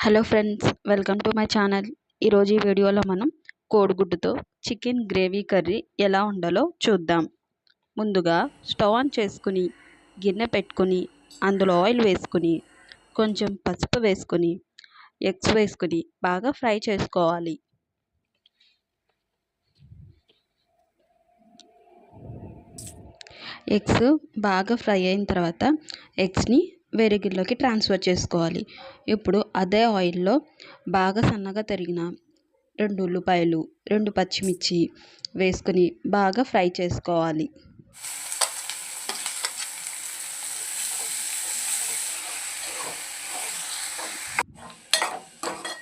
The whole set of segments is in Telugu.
Hello friends welcome to my channel ఈరోజు ఈ వీడియోలో మనం కోడిగుడ్డుతో చికెన్ గ్రేవీ కర్రీ ఎలా ఉండాలో చూద్దాం. ముందుగా స్టవ్ ఆన్ చేసుకుని గిన్నె పెట్టుకుని అందులో ఆయిల్ వేసుకుని కొంచెం పసుపు వేసుకుని ఎగ్స్ వేసుకుని బాగా ఫ్రై చేసుకోవాలి. ఎగ్స్ బాగా ఫ్రై అయిన తర్వాత ఎగ్స్ని వేరే గిన్నెలోకి ట్రాన్స్ఫర్ చేసుకోవాలి. ఇప్పుడు అదే ఆయిల్లో బాగా సన్నగా తరిగిన రెండు ఉల్లిపాయలు రెండు పచ్చిమిర్చి వేసుకుని బాగా ఫ్రై చేసుకోవాలి.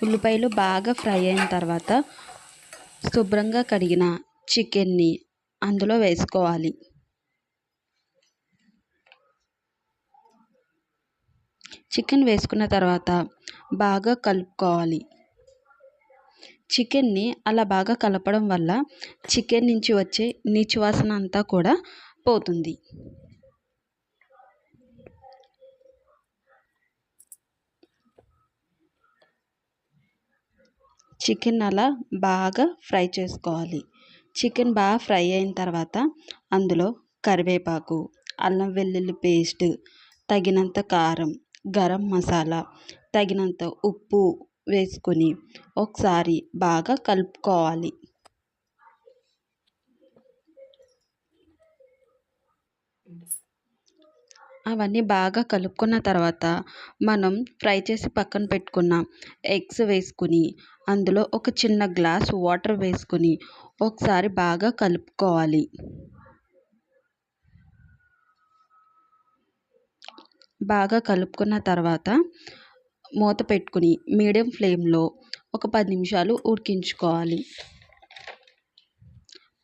ఉల్లిపాయలు బాగా ఫ్రై అయిన తర్వాత శుభ్రంగా కడిగిన చికెన్ని అందులో వేసుకోవాలి. చికెన్ వేసుకున్న తర్వాత బాగా కలుపుకోవాలి. చికెన్ని అలా బాగా కలపడం వల్ల చికెన్ నుంచి వచ్చే నీచు వాసన అంతా కూడా పోతుంది. చికెన్ అలా బాగా ఫ్రై చేసుకోవాలి. చికెన్ బాగా ఫ్రై అయిన తర్వాత అందులో కరివేపాకు అల్లం వెల్లుల్లి పేస్ట్ తగినంత కారం గరం మసాలా తగినంత ఉప్పు వేసుకొని ఒకసారి బాగా కలుపుకోవాలి. అవన్నీ బాగా కలుపుకున్న తర్వాత మనం ఫ్రై చేసి పక్కన పెట్టుకున్న ఎగ్స్ వేసుకుని అందులో ఒక చిన్న గ్లాస్ వాటర్ వేసుకుని ఒకసారి బాగా కలుపుకోవాలి. బాగా కలుపుకున్న తర్వాత మూత పెట్టుకుని మీడియం ఫ్లేమ్లో ఒక పది నిమిషాలు ఉడికించుకోవాలి.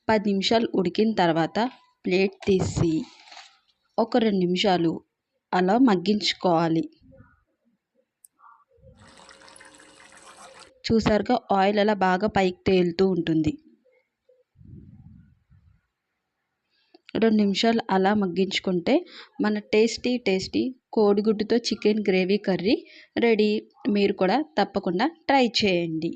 పది నిమిషాలు ఉడికిన తర్వాత ప్లేట్ తీసి ఒక రెండు నిమిషాలు అలా మగ్గించుకోవాలి. చూసారుగా ఆయిల్ అలా బాగా పైకి తేలుతూ ఉంటుంది. రెండు నిమిషాలు అలా మగ్గించుకుంటే మన టేస్టీ టేస్టీ కోడిగుడ్డుతో చికెన్ గ్రేవీ కర్రీ రెడీ. మీరు కూడా తప్పకుండా ట్రై చేయండి.